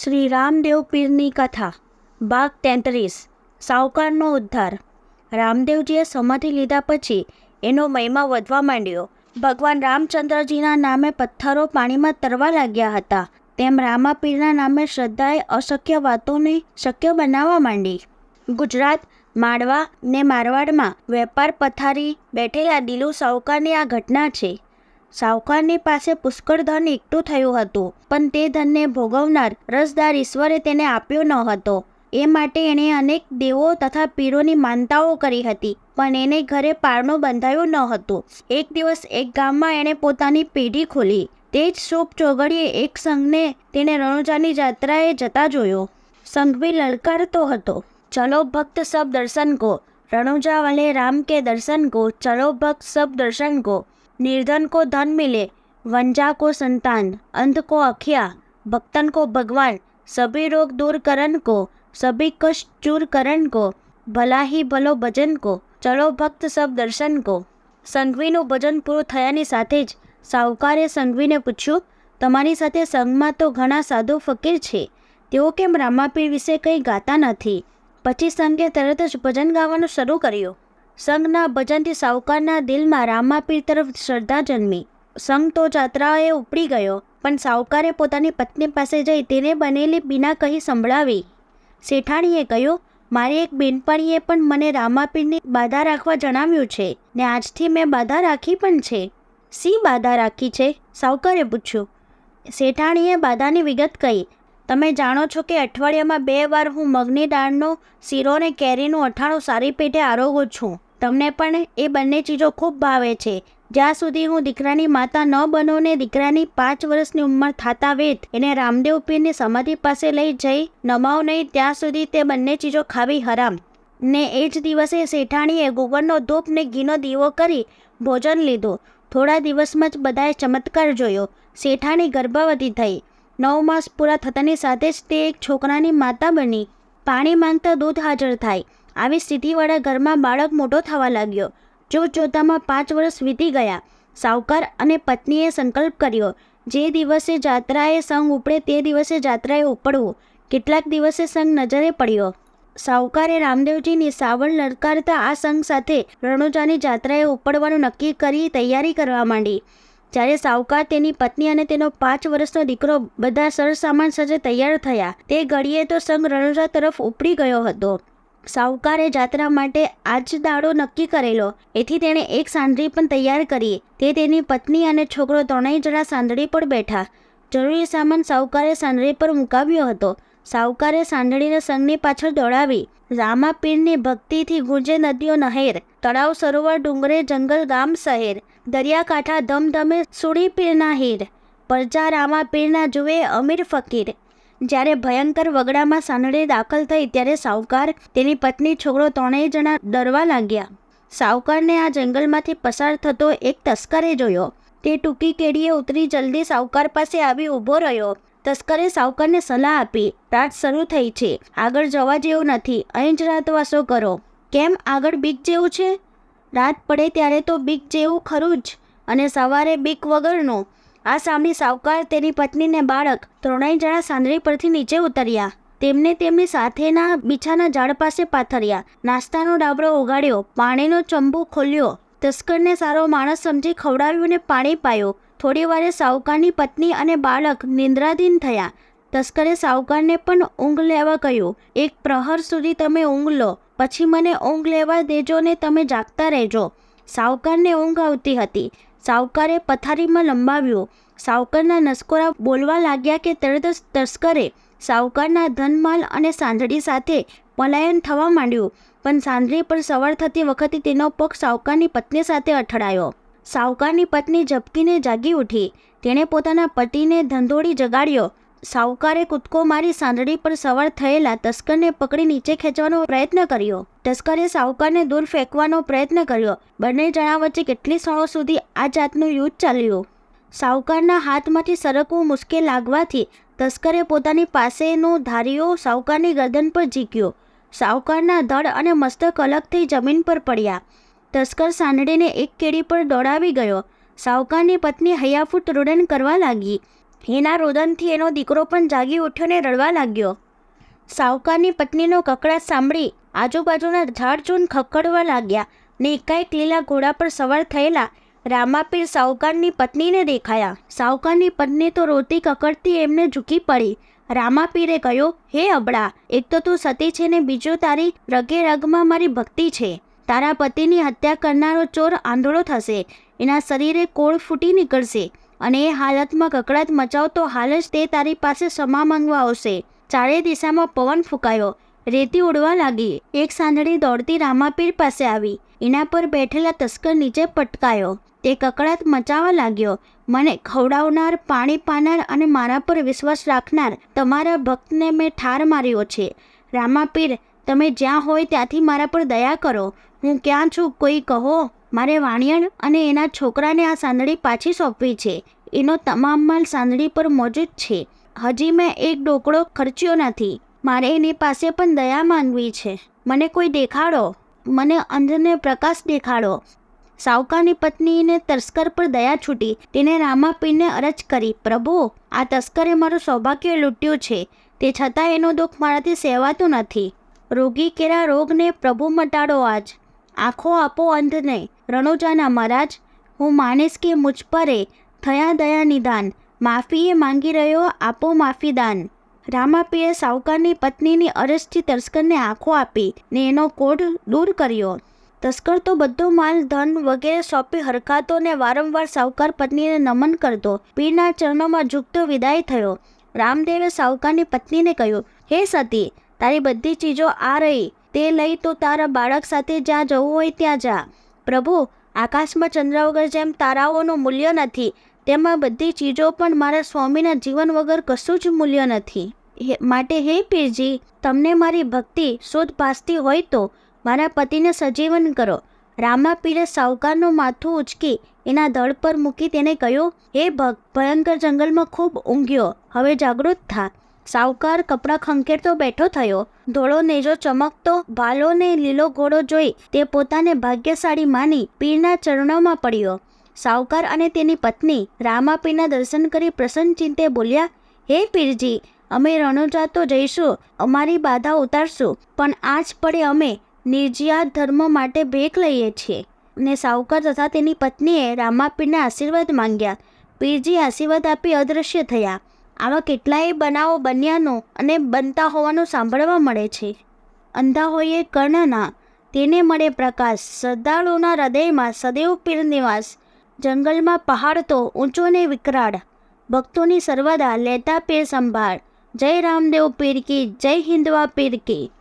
શ્રી રામદેવ પીરની કથા, ભાગ તેત્રીસ, સાવકારનો ઉદ્ધાર. રામદેવજીએ સમાધિ લીધા પછી એનો મહિમા વધવા માંડ્યો. ભગવાન રામચંદ્રજીના નામે પથ્થરો પાણીમાં તરવા લાગ્યા હતા. તેમ રામાપીરના નામે શ્રદ્ધાએ અશક્ય વાતોને શક્ય બનાવવા માંડી. ગુજરાત માળવા ને મારવાડમાં વેપાર પથારી બેઠેલા દિલુ સાવકારની આ ઘટના છે. સાવકારની પાસે પુષ્કળ ધન એકઠું થયું હતું, પણ તે ધનને ભોગવનાર રસદાર ઈશ્વરે તેને આપ્યો ન હતો. એ માટે એણે અનેક દેવો તથા પીરોની માનતાઓ કરી હતી, પણ એને ઘરે પારણું બંધાયું ન હતું. એક દિવસ એક ગામમાં એણે પોતાની પેઢી ખોલી. તે જ શુભ ચોગડીએ એક સંઘને તેને રણુજાની જાત્રાએ જતા જોયો. સંઘ બી લલકારતો હતો. ચલો ભક્ત સબ દર્શન કો, રણુજા વાલે રામ કે દર્શન કો, ચલો ભક્ત સબ દર્શન કો निर्धन को धन मिले वंजा को संतान अंध को अखिया भक्तन को भगवान सभी रोग दूर करन को सभी कष्ट चूर करन को ભલા હી ભલો ભજન કો ચલો ભક્ત સબ દર્શન કો સંઘવીનું ભજન પૂરું થયાની સાથે જ સાવકારે સંઘવીને પૂછ્યું તમારી સાથે સંઘમાં તો ઘણા સાધુ ફકીર છે તેઓ કેમ રામાપીર વિશે કંઈ ગાતા નથી પછી સંઘે તરત જ ભજન ગાવાનું શરૂ કર્યું સંઘના ભજનથી સાવકારના દિલમાં રામાપીર તરફ શ્રદ્ધા જન્મી. સંઘ તો જાત્રાએ ઉપડી ગયો, પણ સાવકારે પોતાની પત્ની પાસે જઈ તેને બનેલી બીના કહી સંભળાવી. શેઠાણીએ કહ્યું, મારી એક બેનપણીએ પણ મને રામાપીરની બાધા રાખવા જણાવ્યું છે ને આજથી મેં બાધા રાખી પણ છે. સી બાધા રાખી છે? સાવકારે પૂછ્યું. શેઠાણીએ બાધાની વિગત કહી, તમે જાણો છો કે અઠવાડિયામાં બે વાર હું મગની દાળનો શીરો ને કેરીનું અઠાણું સારી પેટે આરોગું છું. તમને પણ એ બંને ચીજો ખૂબ ભાવે છે. જ્યાં સુધી હું દીકરાની માતા ન બનો ને દીકરાની પાંચ વર્ષની ઉંમર થતા વેત એને રામદેવ પીરની સમાધિ પાસે લઈ જઈ નમાવ નહીં, ત્યાં સુધી તે બંને ચીજો ખાવી હરામ. ને એ જ દિવસે શેઠાણીએ ગોબરનો ધૂપ ને ઘીનો દીવો કરી ભોજન લીધું. થોડા દિવસમાં જ બધાએ ચમત્કાર જોયો. શેઠાણી ગર્ભવતી થઈ. નવ માસ પૂરા થતાની સાથે જ તે એક છોકરાની માતા બની. પાણી માંગતા દૂધ હાજર થાય. આવી સ્થિતિવાળા ઘરમાં બાળક મોટો થવા લાગ્યો. જોત જોતામાં પાંચ વર્ષ વીતી ગયા. સાવકાર અને પત્નીએ સંકલ્પ કર્યો. જે દિવસે જાત્રાએ સંઘ ઉપડે તે દિવસે જાત્રાએ ઉપડવું. કેટલાક દિવસે સંઘ નજરે પડ્યો. સાવકારે રામદેવજીની સાવળ લડકારતા આ સંઘ સાથે રણોજાની જાત્રાએ ઉપડવાનું નક્કી કરી તૈયારી કરવા માંડી. જ્યારે સાવકાર તેની પત્ની અને તેનો પાંચ વર્ષનો દીકરો બધા સરસામાન સજે તૈયાર થયા. તે ઘડીએ તો સંઘ રણોજા તરફ ઉપડી ગયો હતો. સાવકારે જાત્રા માટે આજ દાડો નક્કી કરેલો. એથી તેણે એક સાંદડી પણ તૈયાર કરી. તે તેની પત્ની અને છોકરો ત્રણેય જણા સાંદડી પર બેઠા. જરૂરી સામાન સાહુકારે સાંદડી પર મુકાવ્યો હતો. સાવકારે સાંદડીને સંઘની પાછળ દોડાવી. રામાપીરની ભક્તિથી ગુંજે નદીઓ નહેર, તળાવ સરોવર ડુંગરે જંગલ ગામ શહેર, દરિયાકાંઠા ધમધમે સુડી પીરના હીર, પરજા રામાપીરના જુએ અમીર ફકીર જ્યારે ભયંકર વગડામાં સાનડે દાખલ થઈ ત્યારે સાવકાર, તેની પત્ની, છોકરો ત્રણેય જણા ડરવા લાગ્યા. સાવકારને આ જંગલમાંથી પસાર થતો એક તસ્કરે જોયો. તે ટૂંકી કેડીએ ઉતરી જલ્દી સાવકાર પાસે આવી ઊભો રહ્યો. તસ્કરે સાવકારને સલાહ આપી, રાત શરૂ થઈ છે. આગળ જવા જેવું નથી. અહીં જ રાતવાસો કરો. કેમ? આગળ બીક જેવું છે? રાત પડે ત્યારે તો બીક જેવું ખરું જ. અને સવારે બીક વગરનું. આ સાંભળી સાવકાર તેની પત્નીને બાળક ત્રણેય જણા સાંદરી પરથી નીચે ઉતર્યા. તેમને તેમની સાથેના બીછાના ઝાડ પાસે પાથર્યા. નાસ્તાનો ડાબરો ઉગાડ્યો પાણીનો ચંબુ ખોલ્યો. તસ્કરને સારો માણસ સમજી ખવડાવ્યું ને પાણી પાયો. થોડી વારે સાવકારની પત્ની અને બાળક નિંદ્રાધીન થયા. તસ્કરે સાવકારને પણ ઊંઘ લેવા કહ્યું, એક પ્રહર સુધી તમે ઊંઘ લો, પછી મને ઊંઘ લેવા દેજો ને તમે જાગતા રહેજો. સાવકારને ઊંઘ આવતી હતી. સાવકારે પથારીમાં લંબાવ્યું. સાવકારના નસકોરા બોલવા લાગ્યા કે તરત જ તસ્કરે સાવકારના ધનમાલ અને સાંધડી સાથે પલાયન થવા માંડ્યું. પણ સાંધડી પર સવાર થતી વખતે તેનો પગ સાવકારની પત્ની સાથે અથડાયો. સાવકારની પત્ની ઝપકીને જાગી ઉઠી. તેણે પોતાના પતિને ધંધોળી જગાડ્યો. સાવકારે કૂદકો મારી સાંદડી પર સવાર થયેલા તસ્કરને પકડી નીચે ખેંચવાનો પ્રયત્ન કર્યો. તસ્કરે સાવકારને દૂર ફેંકવાનો પ્રયત્ન કર્યો. બંને જણા વચ્ચે કેટલી ક્ષણો સુધી આ જાતનું યુદ્ધ ચાલ્યું? સાવકારના હાથમાંથી સરકવું મુશ્કેલ લાગવાથી તસ્કરે પોતાની પાસેનો ધારીઓ સાવકારની ગરદન પર ઝીક્યો. સાવકારના ધડ અને મસ્તક અલગ થઈ જમીન પર પડ્યા. તસ્કર સાંદડીને એક કેડી પર દોડાવી ગયો. સાવકારની પત્ની હૈયાફૂટ રૂડન કરવા લાગી. એના રોદનથી એનો દીકરો પણ જાગી ઉઠ્યો ને રડવા લાગ્યો. સાવકારની પત્નીનો કકડાટ સાંભળી આજુબાજુના ઝાડચૂન ખખડવા લાગ્યા ને એકાએક લીલા ઘોડા પર સવાર થયેલા રામાપીર સાવકારની પત્નીને દેખાયા. સાવકારની પત્ની તો રોતી કકડતી એમને ઝૂકી પડી. રામાપીરે કહ્યું, હે અબળા, એક તો તું સતી છે ને બીજો તારી રગે રગમાં મારી ભક્તિ છે. તારા પતિની હત્યા કરનારો ચોર આંધળો થશે. એના શરીરે કોળ ફૂટી નીકળશે. અને એ હાલતમાં કકડાટ મચાવ તો હાલ જ તે તારી પાસે ક્ષમા માંગવા આવશે. ચારે દિશામાં પવન ફૂંકાયો. રેતી ઉડવા લાગી. એક સાંધણી દોડતી રામાપીર પાસે આવી. એના પર બેઠેલા તસ્કર નીચે પટકાયો. તે કકડાટ મચાવવા લાગ્યો. મને ખવડાવનાર, પાણી પાનાર અને મારા પર વિશ્વાસ રાખનાર તમારા ભક્તને મેં ઠાર માર્યો છે. રામાપીર, તમે જ્યાં હોય ત્યાંથી મારા પર દયા કરો. હું ક્યાં છું, કોઈ કહો? મારે વાણિયણ અને એના છોકરાને આ સાંદડી પાછી સોંપવી છે. એનો તમામ માલ સાંદડી પર મોજૂદ છે. હજી મેં એક ડોકડો ખર્ચ્યો નથી. મારે એની પાસે પણ દયા માંગવી છે. મને કોઈ દેખાડો? મને અંધને પ્રકાશ દેખાડો. સાવકાની પત્નીને તસ્કર પર દયા છૂટી. તેને રામાપીને અરજ કરી, પ્રભુ, આ તસ્કરે મારું સૌભાગ્ય લૂંટ્યું છે. તે છતાં એનો દુઃખ મારાથી સહેવાતું નથી. રોગી કેરા રોગને પ્રભુ મટાડો આજ. આંખો આપો અંધને. રણોજાના મહારાજ, હું માનીશ કે મુજ પરે થયા દયા નિદાન. માફીએ માંગી રહ્યો આપો માફીદાન રામાપીએ સાવકારની પત્નીની અરજથી તસ્કરને આંખો આપી ને એનો કોઢ દૂર કર્યો. તસ્કર તો બધો માલ, ધન વગેરે સોંપી હરખાતો ને વારંવાર સાવકાર પત્નીને નમન કરતો. પીરના ચરણોમાં ઝૂકતો વિદાય થયો. રામદેવે સાવકારની પત્નીને કહ્યું, હે સતી, તારી બધી ચીજો આ રહી. તે લઈ તો તારા બાળક સાથે જ્યાં જવું હોય ત્યાં જા. પ્રભુ, આકાશમાં ચંદ્ર વગર જેમ તારાઓનું મૂલ્ય નથી, તેમાં બધી ચીજો પણ મારા સ્વામીના જીવન વગર કશું જ મૂલ્ય નથી. માટે હે પીરજી, તમને મારી ભક્તિ શુદ્ધ ભાસતી હોય તો મારા પતિને સજીવન કરો. રામા પીરે સાવકારનું માથું ઉચકી એના દળ પર મૂકી તેને કહ્યું, હે ભક્ત, ભયંકર જંગલમાં ખૂબ ઊંઘ્યો, હવે જાગૃત થા. સાવકાર કપડાં ખંખેરતો બેઠો થયો. ધોળો નેજો ચમકતો ભાલોને લીલો ઘોડો જોઈ તે પોતાને ભાગ્યશાળી માની પીરના ચરણોમાં પડ્યો. સાવકાર અને તેની પત્ની રામાપીરના દર્શન કરી પ્રસન્ન ચિંતે બોલ્યા, હે પીરજી, અમે રણોજા તો જઈશું, અમારી બાધા ઉતારશું, પણ આજ પડે અમે નિર્જિયાત ધર્મ માટે ભેખ લઈએ છીએ. ને સાવકાર તથા તેની પત્નીએ રામાપીરના આશીર્વાદ માંગ્યા. પીરજી આશીર્વાદ આપી અદૃશ્ય થયા. આવા કેટલાય બનાવો બન્યાનો અને બનતા હોવાનું સાંભળવા મળે છે. અંધા હોઈએ કર્ણના, તેને મળે પ્રકાશ. શ્રદ્ધાળુના હૃદયમાં સદૈવ પીર નિવાસ. જંગલમાં પહાડ તો ઊંચો ને વિકરાળ. ભક્તોની સર્વદા લેતા પીર સંભાળ. જય રામદેવ પીર કી, જય હિન્દવા પીર કી.